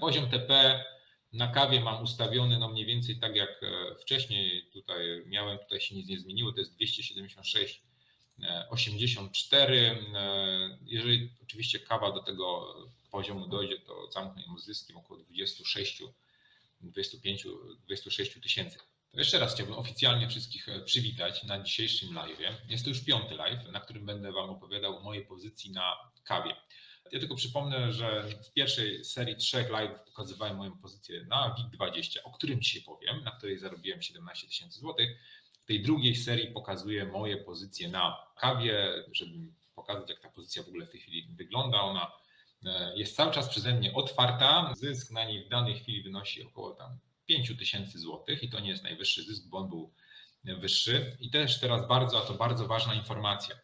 Poziom TP na kawie mam ustawiony no mniej więcej tak jak e, wcześniej tutaj miałem, tutaj się nic nie zmieniło, to jest 276 84. E, jeżeli oczywiście kawa do tego poziomu dojdzie, to zamknę ją zyskiem około 26, 25, 26 tysięcy. To jeszcze raz chciałbym oficjalnie wszystkich e, przywitać na dzisiejszym live. Jest to już piąty live, na którym będę Wam opowiadał o mojej pozycji na kawie. Ja tylko przypomnę, że w pierwszej serii trzech live pokazywałem moją pozycję na WIG20, o którym dzisiaj powiem, na której zarobiłem 17 tysięcy złotych. W tej drugiej serii pokazuję moje pozycje na kawie, żeby pokazać, jak ta pozycja w ogóle w tej chwili wygląda. Ona e, jest cały czas przeze mnie otwarta. Zysk na niej w danej chwili wynosi około tam 5 tysięcy złotych i to nie jest najwyższy zysk, bo on był wyższy. I też teraz bardzo, a to bardzo ważna informacja.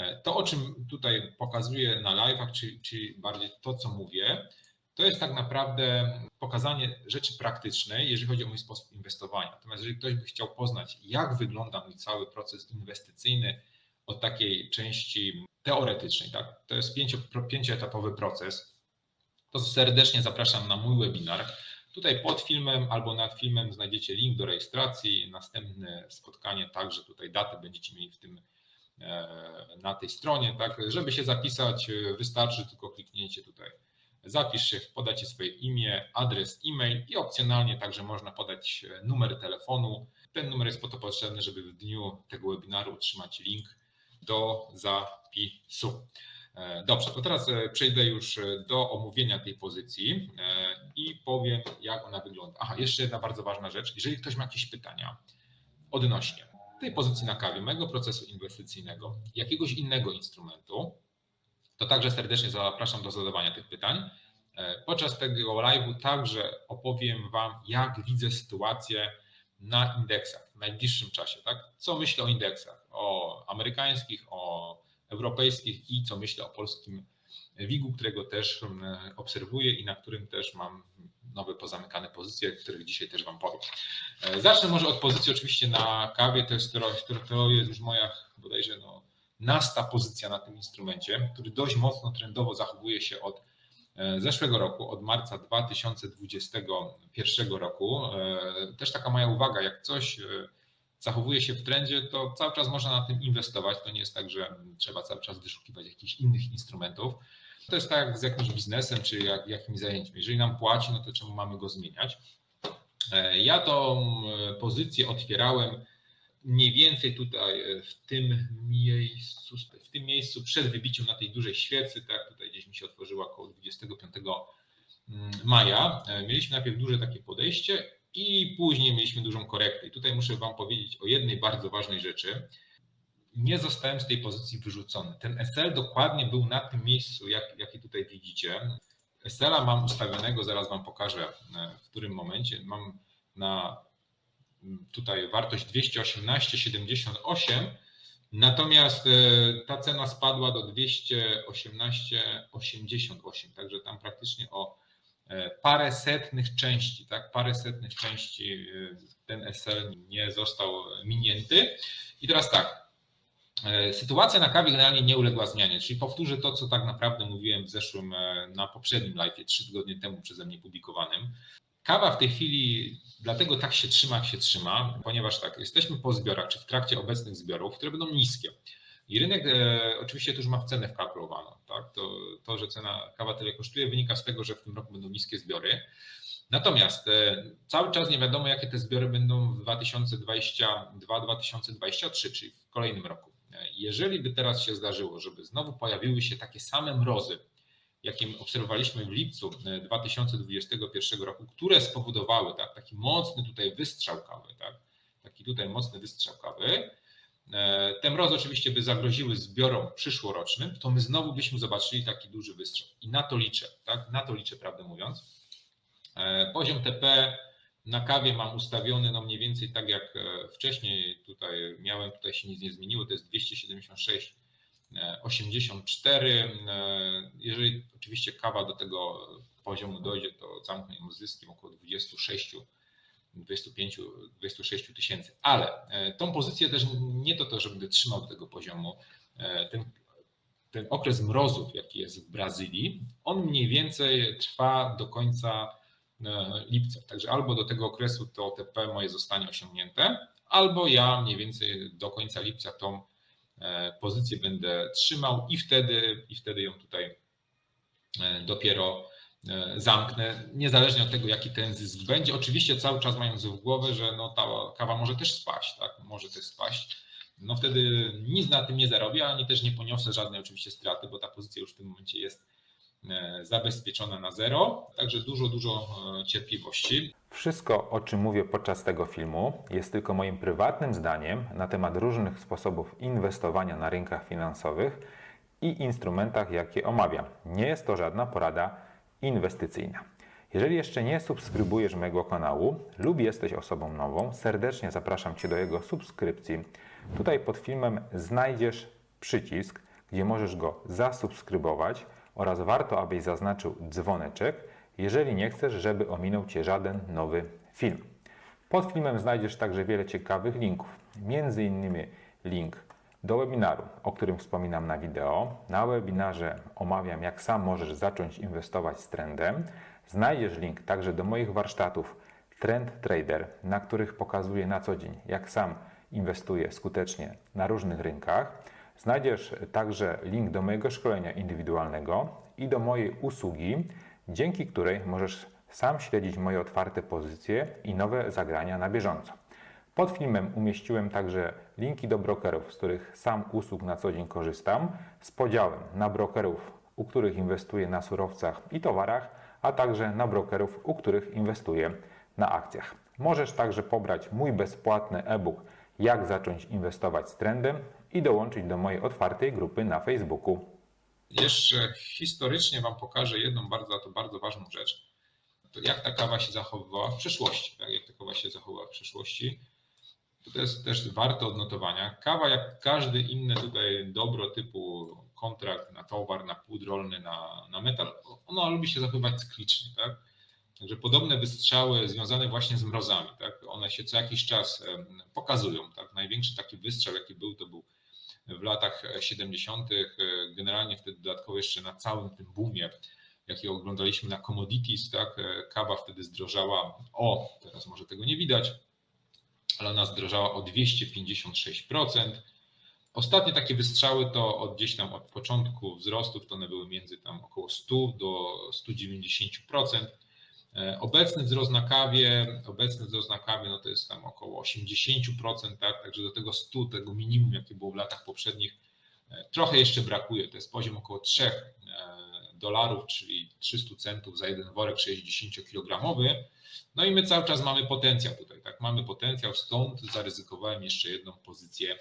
E, to, o czym tutaj pokazuję na live'ach, czy, czy bardziej to, co mówię, to jest tak naprawdę pokazanie rzeczy praktycznej, jeżeli chodzi o mój sposób inwestowania. Natomiast jeżeli ktoś by chciał poznać, jak wygląda mój cały proces inwestycyjny od takiej części teoretycznej, tak, to jest pięcioetapowy proces, to serdecznie zapraszam na mój webinar. Tutaj pod filmem albo nad filmem znajdziecie link do rejestracji, następne spotkanie, także tutaj datę będziecie mieli w tym na tej stronie, tak, żeby się zapisać wystarczy tylko kliknięcie tutaj zapisz się, podacie swoje imię, adres e-mail i opcjonalnie także można podać e, numer telefonu. Ten numer jest po to potrzebny, żeby w dniu tego webinaru otrzymać link do zapisu. E, dobrze, to teraz e, przejdę już do omówienia tej pozycji i powiem, jak ona wygląda. Aha, jeszcze jedna bardzo ważna rzecz. Jeżeli ktoś ma jakieś pytania odnośnie tej pozycji na kawie, mojego procesu inwestycyjnego, jakiegoś innego instrumentu, to także serdecznie zapraszam do zadawania tych pytań. E, podczas tego live'u także opowiem Wam, jak widzę sytuację na indeksach w najbliższym czasie. Tak? Co myślę o indeksach, o amerykańskich, o europejskich i co myślę o polskim WIG-u, którego też obserwuję i na którym też mam nowe pozamykane pozycje, których dzisiaj też Wam powiem. E, zacznę może od pozycji oczywiście na kawie, to jest, to jest już moja bodajże no, nasta pozycja na tym instrumencie, który dość mocno trendowo zachowuje się od e, zeszłego roku, od marca 2021 roku. E, też taka moja uwaga, jak coś zachowuje się w trendzie, to cały czas można na tym inwestować. To nie jest tak, że trzeba cały czas wyszukiwać jakichś innych instrumentów. To jest tak jak z jakimś biznesem czy jak, jakimś zajęciem. Jeżeli nam płaci, no to czemu mamy go zmieniać? Ja tą pozycję otwierałem mniej więcej tutaj e, w tym miejscu, w tym miejscu przed wybiciem na tej dużej świecy, tak, tutaj gdzieś mi się otworzyła około 25 mm, maja. E, mieliśmy najpierw duże takie podejście i później mieliśmy dużą korektę. I tutaj muszę Wam powiedzieć o jednej bardzo ważnej rzeczy. Nie zostałem z tej pozycji wyrzucony. Ten SL dokładnie był na tym miejscu, jak, jaki tutaj widzicie. SL-a mam ustawionego, zaraz Wam pokażę e, w którym momencie. Mam na tutaj wartość 218,78, natomiast e, ta cena spadła do 218,88, także tam praktycznie o e, parę setnych części, tak, parę setnych części ten SL nie został minięty. I teraz tak, sytuacja na kawie generalnie nie uległa zmianie, czyli powtórzę to, co tak naprawdę mówiłem w zeszłym, na poprzednim live, trzy tygodnie temu przeze mnie publikowanym. Kawa w tej chwili dlatego tak się trzyma, jak się trzyma, ponieważ tak, jesteśmy po zbiorach, czy w trakcie obecnych zbiorów, które będą niskie. I rynek e, oczywiście to już ma w cenę wkalkulowaną. Tak? To, to, że cena kawa tyle kosztuje, wynika z tego, że w tym roku będą niskie zbiory. Natomiast e, cały czas nie wiadomo, jakie te zbiory będą w 2022-2023, czyli w kolejnym roku. Jeżeli by teraz się zdarzyło, żeby znowu pojawiły się takie same mrozy, jakim obserwowaliśmy w lipcu 2021 e, roku, które spowodowały tak, taki mocny tutaj wystrzał kawy, tak, taki tutaj mocny wystrzał kawy, e, te mrozy oczywiście by zagroziły zbiorom przyszłorocznym, to my znowu byśmy zobaczyli taki duży wystrzał. I na to liczę, tak? Na to liczę, prawdę mówiąc. E, poziom TP na kawie mam ustawiony no mniej więcej tak jak wcześniej tutaj miałem, tutaj się nic nie zmieniło, to jest 276 84. E, jeżeli oczywiście kawa do tego poziomu dojdzie, to zamknę ją zyskiem około 26 25, 26 tysięcy. Ale e, tą pozycję też nie to, to, że będę trzymał do tego poziomu. E, ten ten okres mrozów, jaki jest w Brazylii, on mniej więcej trwa do końca e, lipca. Także albo do tego okresu to OTP moje zostanie osiągnięte, albo ja mniej więcej do końca lipca tą e, pozycję będę trzymał i wtedy, i wtedy ją tutaj e, dopiero zamknę, niezależnie od tego, jaki ten zysk będzie. Oczywiście cały czas mając w głowie, że no ta kawa może też spaść, tak? Może też spaść no wtedy nic na tym nie zarobię, ani też nie poniosę żadnej oczywiście straty, bo ta pozycja już w tym momencie jest e, zabezpieczona na zero, także dużo, dużo e, cierpliwości. Wszystko, o czym mówię podczas tego filmu, jest tylko moim prywatnym zdaniem na temat różnych sposobów inwestowania na rynkach finansowych i instrumentach, jakie omawiam. Nie jest to żadna porada inwestycyjna. Jeżeli jeszcze nie subskrybujesz mojego kanału lub jesteś osobą nową, serdecznie zapraszam Cię do jego subskrypcji. Tutaj pod filmem znajdziesz przycisk, gdzie możesz go zasubskrybować oraz warto, abyś zaznaczył dzwoneczek, jeżeli nie chcesz, żeby ominął Cię żaden nowy film. Pod filmem znajdziesz także wiele ciekawych linków, innymi link do webinaru, o którym wspominam na wideo. Na webinarze omawiam, jak sam możesz zacząć inwestować z trendem. Znajdziesz link także do moich warsztatów Trend Trader, na których pokazuję na co dzień, jak sam inwestuję skutecznie na różnych rynkach. Znajdziesz także link do mojego szkolenia indywidualnego i do mojej usługi, dzięki której możesz sam śledzić moje otwarte pozycje i nowe zagrania na bieżąco. Pod filmem umieściłem także linki do brokerów, z których sam usług na co dzień korzystam, z podziałem na brokerów, u których inwestuję na surowcach i towarach, a także na brokerów, u których inwestuję na akcjach. Możesz także pobrać mój bezpłatny e-book Jak zacząć inwestować z trendem i dołączyć do mojej otwartej grupy na Facebooku. Jeszcze historycznie Wam pokażę jedną bardzo, to bardzo ważną rzecz. To jak ta kawa się zachowywała w przeszłości. Tak? Jak ta kawa się zachowała w przeszłości. To jest też warte odnotowania. Kawa, jak każdy inny tutaj dobro typu kontrakt na towar, na płód rolny, na, na metal, ona lubi się zachowywać cyklicznie. Tak? Także podobne wystrzały związane właśnie z mrozami, tak? one się co jakiś czas pokazują. Tak? Największy taki wystrzał, jaki był, to był w latach 70., generalnie wtedy dodatkowo jeszcze na całym tym boomie, jaki oglądaliśmy na commodities, tak? kawa wtedy zdrożała o, teraz może tego nie widać, ale ona zdrożała o 256%. Ostatnie takie wystrzały to od gdzieś tam od początku wzrostów, to one były między tam około 100 do 190%. E, obecny wzrost na kawie, obecny wzrost na kawie no to jest tam około 80%, tak? także do tego 100, tego minimum, jakie było w latach poprzednich, e, trochę jeszcze brakuje. To jest poziom około 3 e, dolarów, czyli 300 centów za jeden worek 60-kilogramowy. No i my cały czas mamy potencjał tutaj, tak? Mamy potencjał, stąd zaryzykowałem jeszcze jedną pozycję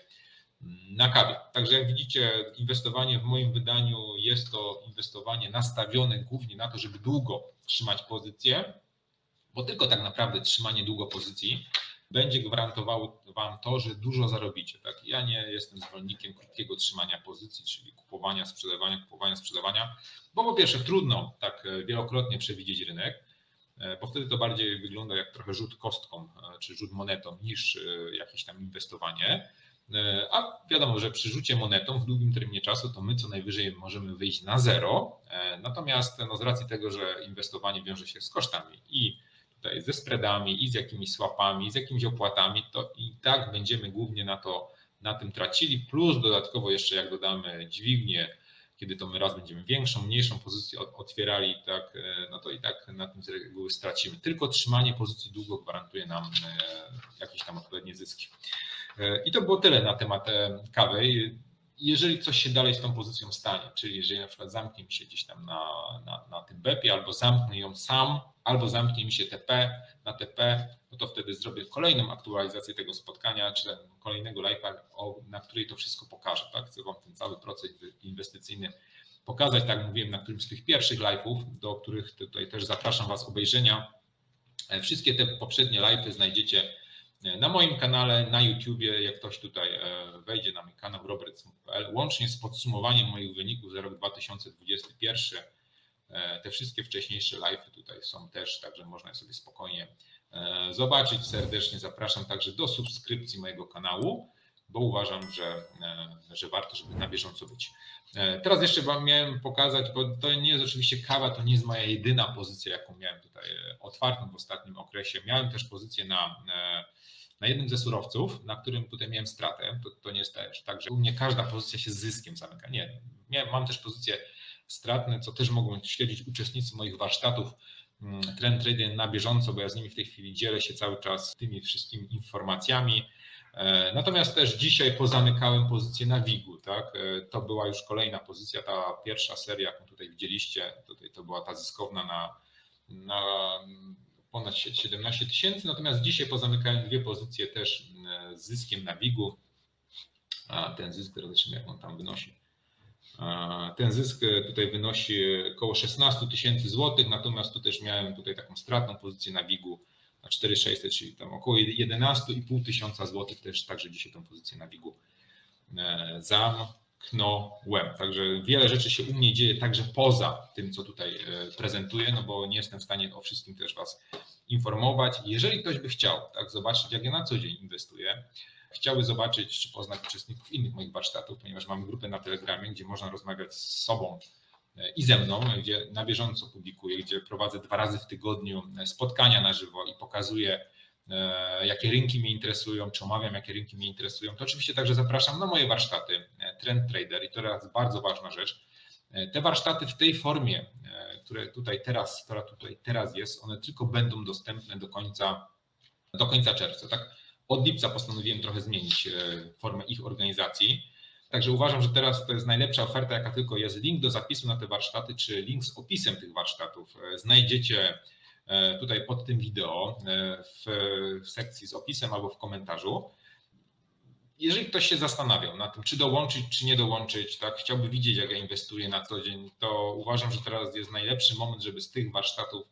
na kawie. Także jak widzicie, inwestowanie w moim wydaniu jest to inwestowanie nastawione głównie na to, żeby długo trzymać pozycję, bo tylko tak naprawdę trzymanie długo pozycji będzie gwarantowało Wam to, że dużo zarobicie. Tak? Ja nie jestem zwolennikiem krótkiego trzymania pozycji, czyli kupowania, sprzedawania, kupowania, sprzedawania, bo po pierwsze trudno tak wielokrotnie przewidzieć rynek, bo wtedy to bardziej wygląda jak trochę rzut kostką czy rzut monetą niż jakieś tam inwestowanie. E, a wiadomo, że przy rzucie monetą w długim terminie czasu to my co najwyżej możemy wyjść na zero. E, natomiast no, z racji tego, że inwestowanie wiąże się z kosztami i tutaj ze spreadami, i z jakimiś swapami, i z jakimiś opłatami, to i tak będziemy głównie na to na tym tracili, plus dodatkowo jeszcze jak dodamy dźwignię, kiedy to my raz będziemy większą, mniejszą pozycję otwierali, tak, e, no to i tak na tym z reguły stracimy. Tylko trzymanie pozycji długo gwarantuje nam jakieś tam odpowiednie zyski. E, I to było tyle na temat e, kawy. Jeżeli coś się dalej z tą pozycją stanie, czyli jeżeli na przykład zamknie mi się gdzieś tam na, na, na tym BEP-ie, albo zamknę ją sam, albo zamknie mi się TP na TP, no to wtedy zrobię kolejną aktualizację tego spotkania, czy kolejnego live'a, na której to wszystko pokażę. Tak? Chcę Wam ten cały proces inwestycyjny pokazać, tak mówiłem na którymś z tych pierwszych live'ów, do których tutaj też zapraszam Was obejrzenia. E, wszystkie te poprzednie live'y znajdziecie na moim kanale, na YouTubie, jak ktoś tutaj e, wejdzie na mój kanał robertsmith.pl, łącznie z podsumowaniem moich wyników za rok 2021, e, te wszystkie wcześniejsze live tutaj są też, także można je sobie spokojnie e, zobaczyć. Serdecznie zapraszam także do subskrypcji mojego kanału. bo uważam, że, że warto, żeby na bieżąco być. Teraz jeszcze Wam miałem pokazać, bo to nie jest oczywiście kawa, to nie jest moja jedyna pozycja, jaką miałem tutaj otwartą w ostatnim okresie. Miałem też pozycję na, na jednym ze surowców, na którym tutaj miałem stratę. To, to nie jest też tak, że u mnie każda pozycja się z zyskiem zamyka. Nie, miałem, mam też pozycje stratne, co też mogą śledzić uczestnicy moich warsztatów mm, trend trading na bieżąco, bo ja z nimi w tej chwili dzielę się cały czas tymi wszystkimi informacjami. E, Natomiast też dzisiaj pozamykałem pozycję na WIG-u, tak? E, To była już kolejna pozycja, ta pierwsza seria, jaką tutaj widzieliście, tutaj to była ta zyskowna na, na ponad 17 tysięcy, natomiast dzisiaj pozamykałem dwie pozycje też mm, z zyskiem na WIG-u, ten zysk, zobaczymy jak on tam wynosi. Ten zysk e, tutaj wynosi około 16 tysięcy złotych, natomiast tu też miałem tutaj taką stratną pozycję na WIG-u na 4600, czyli tam około 11,5 tysiąca złotych też także dzisiaj tą pozycję na WIG-u e, zamknąłem. Także wiele rzeczy się u mnie dzieje także poza tym, co tutaj e, prezentuję, no bo nie jestem w stanie o wszystkim też Was informować. Jeżeli ktoś by chciał tak zobaczyć, jak ja na co dzień inwestuję, chciałby zobaczyć czy poznać uczestników innych moich warsztatów, ponieważ mamy grupę na Telegramie, gdzie można rozmawiać z sobą e, i ze mną, gdzie na bieżąco publikuję, gdzie prowadzę dwa razy w tygodniu e, spotkania na żywo i pokazuję, jakie rynki mnie interesują, czy omawiam, jakie rynki mnie interesują, to oczywiście także zapraszam na moje warsztaty Trend Trader i to jest bardzo ważna rzecz. Te warsztaty w tej formie, które tutaj teraz, która tutaj teraz jest, one tylko będą dostępne do końca, do końca czerwca. Tak? Od lipca postanowiłem trochę zmienić e, formę ich organizacji. Także uważam, że teraz to jest najlepsza oferta, jaka tylko jest. Link do zapisu na te warsztaty, czy link z opisem tych warsztatów e, znajdziecie e, tutaj pod tym wideo w, w sekcji z opisem albo w komentarzu. Jeżeli ktoś się zastanawiał na tym, czy dołączyć, czy nie dołączyć, tak, chciałby widzieć, jak ja inwestuję na co dzień, to uważam, że teraz jest najlepszy moment, żeby z tych warsztatów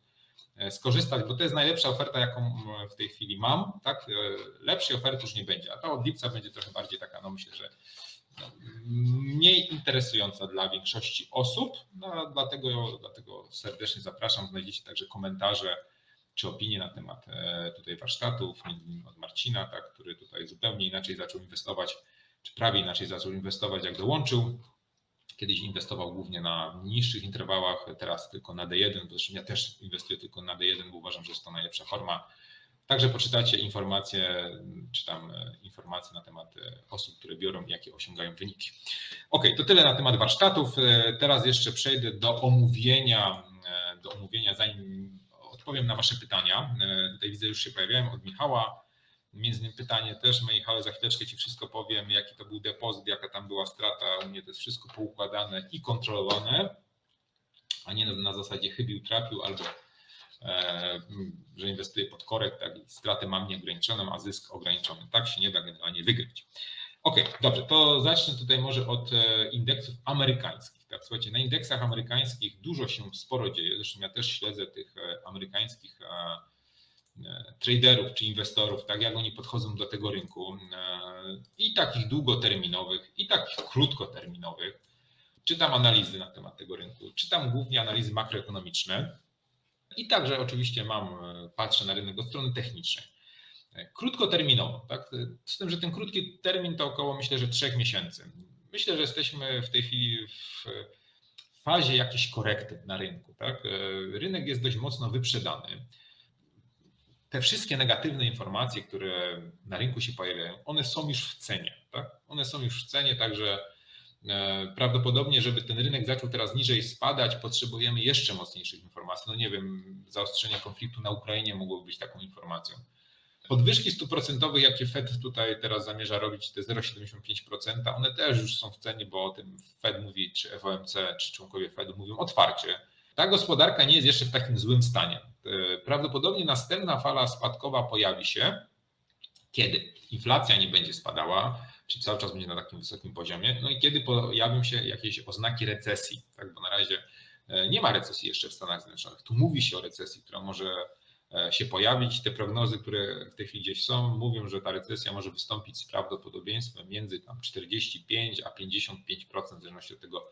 e, skorzystać, bo to jest najlepsza oferta, jaką w tej chwili mam. Tak? E, Lepszej oferty już nie będzie, a ta od lipca będzie trochę bardziej taka, no myślę, że mniej interesująca dla większości osób. No, dlatego, dlatego serdecznie zapraszam. Znajdziecie także komentarze czy opinie na temat e, tutaj warsztatów, między innymi od Marcina, tak, który tutaj zupełnie inaczej zaczął inwestować, czy prawie inaczej zaczął inwestować, jak dołączył. Kiedyś inwestował głównie na niższych interwałach, teraz tylko na D1, zresztą ja też inwestuję tylko na D1, bo uważam, że jest to najlepsza forma. Także poczytacie informacje, czy tam e, informacje na temat e, osób, które biorą i jakie osiągają wyniki. Ok, to tyle na temat warsztatów. E, Teraz jeszcze przejdę do omówienia, do omówienia, zanim odpowiem na Wasze pytania. Tutaj widzę, już się pojawiają od Michała. Między innymi pytanie też, no Michale, za chwileczkę Ci wszystko powiem, jaki to był depozyt, jaka tam była strata. U mnie to jest wszystko poukładane i kontrolowane, a nie na, zasadzie chybił, trafił albo że inwestuję pod korek, tak, stratę mam nieograniczoną, a zysk ograniczony. Tak się nie da generalnie wygrać. Ok, dobrze, to zacznę tutaj może od e, indeksów amerykańskich. Tak, słuchajcie, na indeksach amerykańskich dużo się sporo dzieje. Zresztą ja też śledzę tych e, amerykańskich e, e, traderów czy inwestorów, tak jak oni podchodzą do tego rynku e, i takich długoterminowych, i takich krótkoterminowych. Czytam analizy na temat tego rynku, czytam głównie analizy makroekonomiczne i także oczywiście mam, e, patrzę na rynek od strony technicznej. E, Krótkoterminowo, tak? Z tym, że ten krótki termin to około myślę, że trzech miesięcy. Myślę, że jesteśmy w tej chwili w fazie jakiejś korekty na rynku. Tak? E, Rynek jest dość mocno wyprzedany. Te wszystkie negatywne informacje, które na rynku się pojawiają, one są już w cenie. Tak? One są już w cenie, także e, prawdopodobnie, żeby ten rynek zaczął teraz niżej spadać, potrzebujemy jeszcze mocniejszych informacji. No nie wiem, zaostrzenie konfliktu na Ukrainie mogłoby być taką informacją. Podwyżki stóp procentowych, jakie Fed tutaj teraz zamierza robić, te 0,75%, one też już są w cenie, bo o tym Fed mówi, czy FOMC, czy członkowie Fedu mówią otwarcie. Ta gospodarka nie jest jeszcze w takim złym stanie. E, Prawdopodobnie następna fala spadkowa pojawi się, kiedy inflacja nie będzie spadała, czyli cały czas będzie na takim wysokim poziomie, no i kiedy pojawią się jakieś oznaki recesji, tak, bo na razie e, nie ma recesji jeszcze w Stanach Zjednoczonych. Tu mówi się o recesji, która może e, się pojawić. Te prognozy, które w tej chwili gdzieś są, mówią, że ta recesja może wystąpić z prawdopodobieństwem między tam 45 a 55%, w zależności od tego,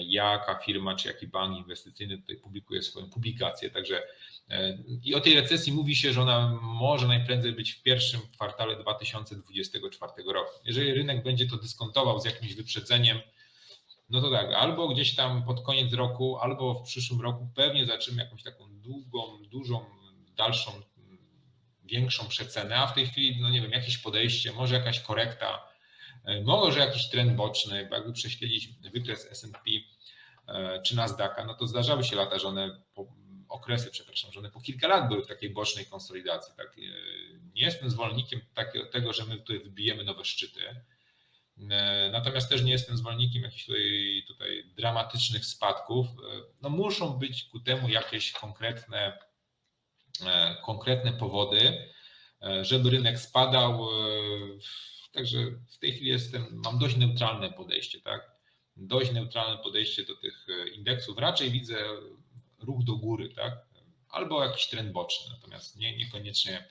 jaka firma czy jaki bank inwestycyjny tutaj publikuje swoją publikację. Także e, i o tej recesji mówi się, że ona może najprędzej być w pierwszym kwartale 2024 roku. Jeżeli rynek będzie to dyskontował z jakimś wyprzedzeniem, no to tak, albo gdzieś tam pod koniec roku, albo w przyszłym roku pewnie zaczniemy jakąś taką długą, dużą, dalszą, większą przecenę, a w tej chwili, no nie wiem, jakieś podejście, może jakaś korekta, e, może jakiś trend boczny, bo jakby prześledzić wykres S&P e, czy Nasdaqa, no to zdarzały się lata, że one, po, okresy, przepraszam, że one po kilka lat były w takiej bocznej konsolidacji. Tak? E, nie jestem zwolennikiem tego, że my tutaj wybijemy nowe szczyty, Natomiast też nie jestem zwolennikiem jakichś tutaj, tutaj dramatycznych spadków. No muszą być ku temu jakieś konkretne, konkretne powody, żeby rynek spadał. Także w tej chwili jestem, mam dość neutralne podejście, tak? Dość neutralne podejście do tych indeksów. Raczej widzę ruch do góry, tak? Albo jakiś trend boczny, natomiast nie, niekoniecznie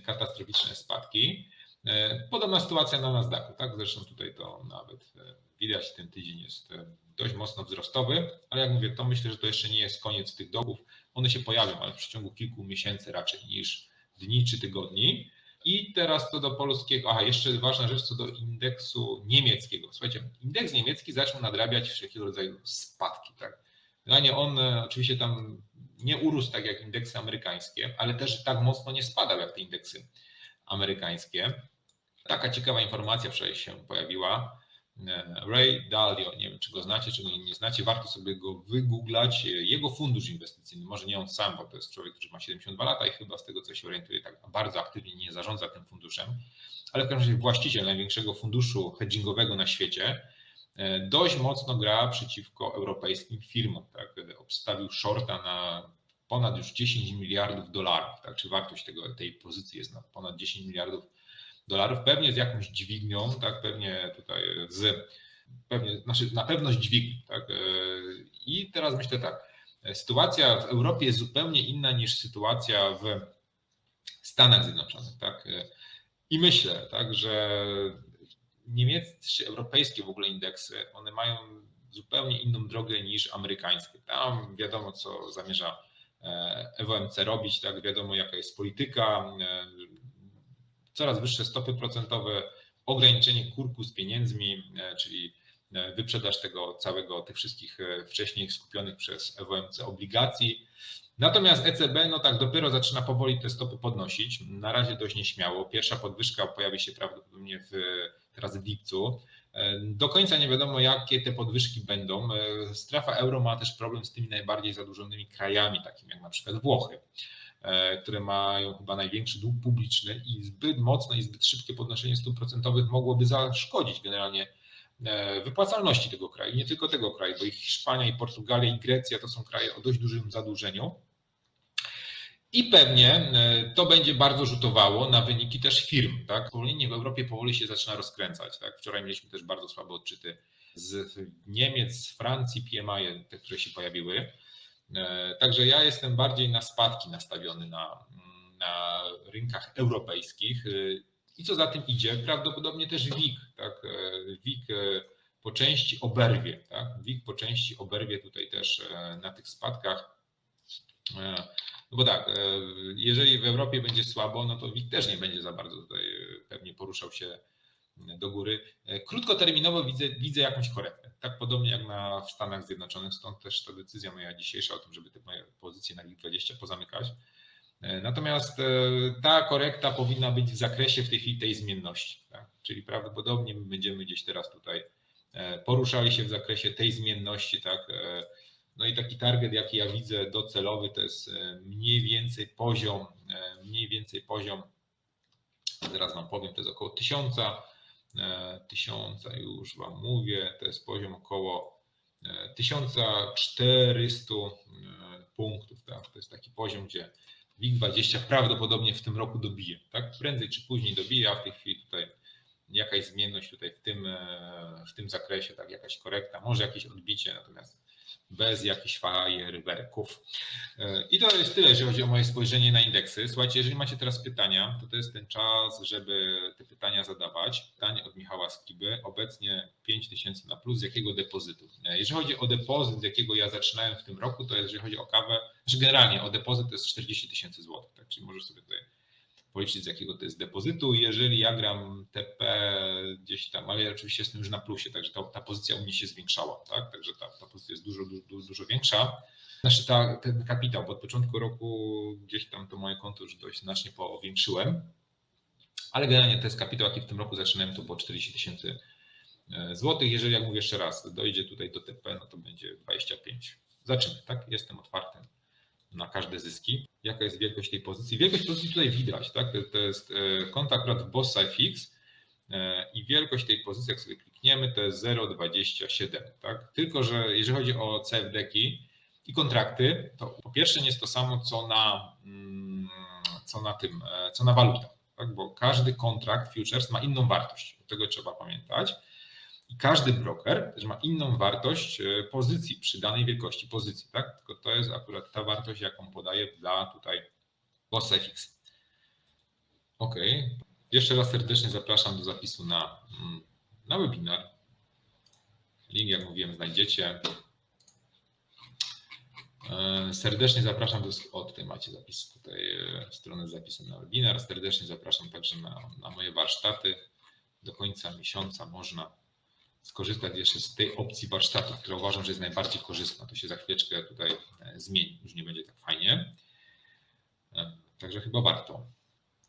katastroficzne spadki. E, podobna sytuacja na Nasdaqu, tak? Zresztą tutaj to nawet e, widać, ten tydzień jest e, dość mocno wzrostowy, ale jak mówię, to myślę, że to jeszcze nie jest koniec tych dołów. One się pojawią, ale w przeciągu kilku miesięcy raczej niż dni czy tygodni. I teraz co do polskiego, aha, jeszcze ważna rzecz co do indeksu niemieckiego. Słuchajcie, indeks niemiecki zaczął nadrabiać wszelkiego rodzaju spadki, tak? Generalnie on oczywiście tam nie urósł tak jak indeksy amerykańskie, ale też tak mocno nie spadał jak te indeksy amerykańskie. Taka ciekawa informacja wczoraj się pojawiła. E, Ray Dalio, nie wiem czy go znacie, czy go nie znacie, warto sobie go wygooglać. Jego fundusz inwestycyjny, może nie on sam, bo to jest człowiek, który ma 72 lata i chyba z tego co się orientuje, tak bardzo aktywnie nie zarządza tym funduszem, ale w każdym razie właściciel największego funduszu hedgingowego na świecie e, dość mocno gra przeciwko europejskim firmom. Tak? Obstawił shorta na ponad już 10 miliardów dolarów, tak? czy wartość tego, tej pozycji jest na ponad 10 miliardów dolarów, pewnie z jakąś dźwignią, tak, pewnie tutaj z, pewnie, znaczy na pewno z dźwignią, tak, e, i teraz myślę tak, sytuacja w Europie jest zupełnie inna niż sytuacja w Stanach Zjednoczonych, tak, i myślę, tak, że niemieckie, europejskie w ogóle indeksy, one mają zupełnie inną drogę niż amerykańskie. Tam wiadomo, co zamierza EWMC robić, tak, wiadomo jaka jest polityka, e, coraz wyższe stopy procentowe, ograniczenie kurku z pieniędzmi, e, czyli e, wyprzedaż tego całego, tych wszystkich e, wcześniej skupionych przez EWMC obligacji. Natomiast ECB, no tak, dopiero zaczyna powoli te stopy podnosić. Na razie dość nieśmiało. Pierwsza podwyżka pojawi się prawdopodobnie w, teraz w lipcu. Do końca nie wiadomo, jakie te podwyżki będą. Strefa euro ma też problem z tymi najbardziej zadłużonymi krajami, takimi jak na przykład Włochy. E, które mają chyba największy dług publiczny i zbyt mocne i zbyt szybkie podnoszenie stóp procentowych mogłoby zaszkodzić generalnie e, wypłacalności tego kraju. Nie tylko tego kraju, bo i Hiszpania, i Portugalia, i Grecja to są kraje o dość dużym zadłużeniu. I pewnie e, to będzie bardzo rzutowało na wyniki też firm. Tak? Zwolnienie w Europie powoli się zaczyna rozkręcać. Tak? Wczoraj mieliśmy też bardzo słabe odczyty z Niemiec, z Francji, PMI, te, które się pojawiły. E, także ja jestem bardziej na spadki nastawiony na, na rynkach europejskich. E, I co za tym idzie, prawdopodobnie też WIG. Tak? E, WIG po części oberwie. Tak? WIG po części oberwie tutaj też na tych spadkach. No bo tak, jeżeli w Europie będzie słabo, no to WIG też nie będzie za bardzo tutaj pewnie poruszał się do góry. Krótkoterminowo widzę, widzę jakąś korektę. Tak podobnie jak na, w Stanach Zjednoczonych, stąd też ta decyzja moja dzisiejsza o tym, żeby te moje pozycje na WIG20 pozamykać. Natomiast e, ta korekta powinna być w zakresie w tej chwili tej zmienności. Tak? Czyli prawdopodobnie my będziemy gdzieś teraz tutaj e, poruszali się w zakresie tej zmienności. Tak? E, no i taki target, jaki ja widzę docelowy, to jest mniej więcej poziom, mniej więcej poziom, zaraz Wam powiem, to jest około 1000 E, tysiąca, już Wam mówię, to jest poziom około 1400 e, e, punktów. Tak? To jest taki poziom, gdzie WIG20 prawdopodobnie w tym roku dobije. Tak? Prędzej czy później dobije, a w tej chwili tutaj jakaś zmienność tutaj w tym, w tym zakresie, tak, jakaś korekta, może jakieś odbicie, natomiast bez jakichś fajerwerków. E, I to jest tyle, jeżeli chodzi o moje spojrzenie na indeksy. Słuchajcie, jeżeli macie teraz pytania, to to jest ten czas, żeby te pytania zadawać. Pytanie od Michała Skiby. Obecnie 5000 na plus, z jakiego depozytu? E, Jeżeli chodzi o depozyt, z jakiego ja zaczynałem w tym roku, to jeżeli chodzi o kawę, znaczy generalnie o depozyt to jest 40 tysięcy złotych, tak? czyli możesz sobie tutaj policzyć z jakiego to jest depozytu. Jeżeli ja gram TP gdzieś tam, ale ja oczywiście jestem już na plusie, także ta, ta pozycja u mnie się zwiększała, tak? Także ta, ta pozycja jest dużo, dużo, dużo większa. Znaczy ta, ten kapitał, bo od początku roku gdzieś tam to moje konto już dość znacznie powiększyłem, ale generalnie to jest kapitał, jaki w tym roku zaczynałem, to było 40 tysięcy e, złotych. Jeżeli, jak mówię jeszcze raz, dojdzie tutaj do TP, no to będzie 25. Zaczymy, tak? Jestem otwarty na każde zyski. Jaka jest wielkość tej pozycji? Wielkość pozycji tutaj widać, tak? To, to jest e, konto akurat w Bossa e, i wielkość tej pozycji, jak sobie klikniemy, to jest 0,27, tak? Tylko, że jeżeli chodzi o CFD-ki i kontrakty, to po pierwsze nie jest to samo, co na, mm, co na tym, e, co na walutach, tak? Bo każdy kontrakt futures ma inną wartość, do tego trzeba pamiętać. I każdy broker też ma inną wartość e, pozycji przy danej wielkości pozycji, tak? Tylko to jest akurat ta wartość, jaką podaję dla tutaj Bossa FX. Ok. Jeszcze raz serdecznie zapraszam do zapisu na, mm, na webinar. Link, jak mówiłem, znajdziecie. E, Serdecznie zapraszam do, o tutaj macie zapis, tutaj e, stronę z zapisem na webinar. Serdecznie zapraszam także na, na moje warsztaty. Do końca miesiąca można skorzystać jeszcze z tej opcji warsztatu, która uważam, że jest najbardziej korzystna. To się za chwileczkę tutaj e, zmieni, już nie będzie tak fajnie. E, Także chyba warto.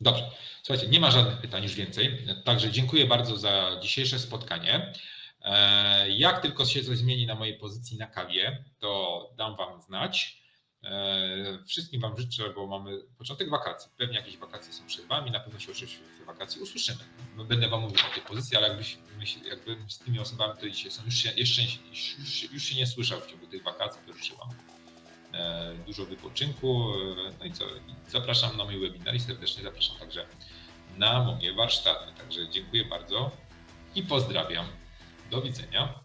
Dobrze, słuchajcie, nie ma żadnych pytań już więcej. Także dziękuję bardzo za dzisiejsze spotkanie. E, Jak tylko się coś zmieni na mojej pozycji na kawie, to dam Wam znać. E, Wszystkim Wam życzę, bo mamy początek wakacji. Pewnie jakieś wakacje są przed Wami, na pewno się oczywiście wakacji usłyszymy. No, Będę Wam mówił o tej pozycji, ale jakbyś, jakbym z tymi osobami, które dzisiaj są, już się, jeszcze, już, już, już się nie słyszał w ciągu tych wakacji, to życzę Wam e, dużo wypoczynku. e, No i co? Zapraszam na mój webinar i serdecznie zapraszam także na moje warsztaty. Także dziękuję bardzo i pozdrawiam. Do widzenia.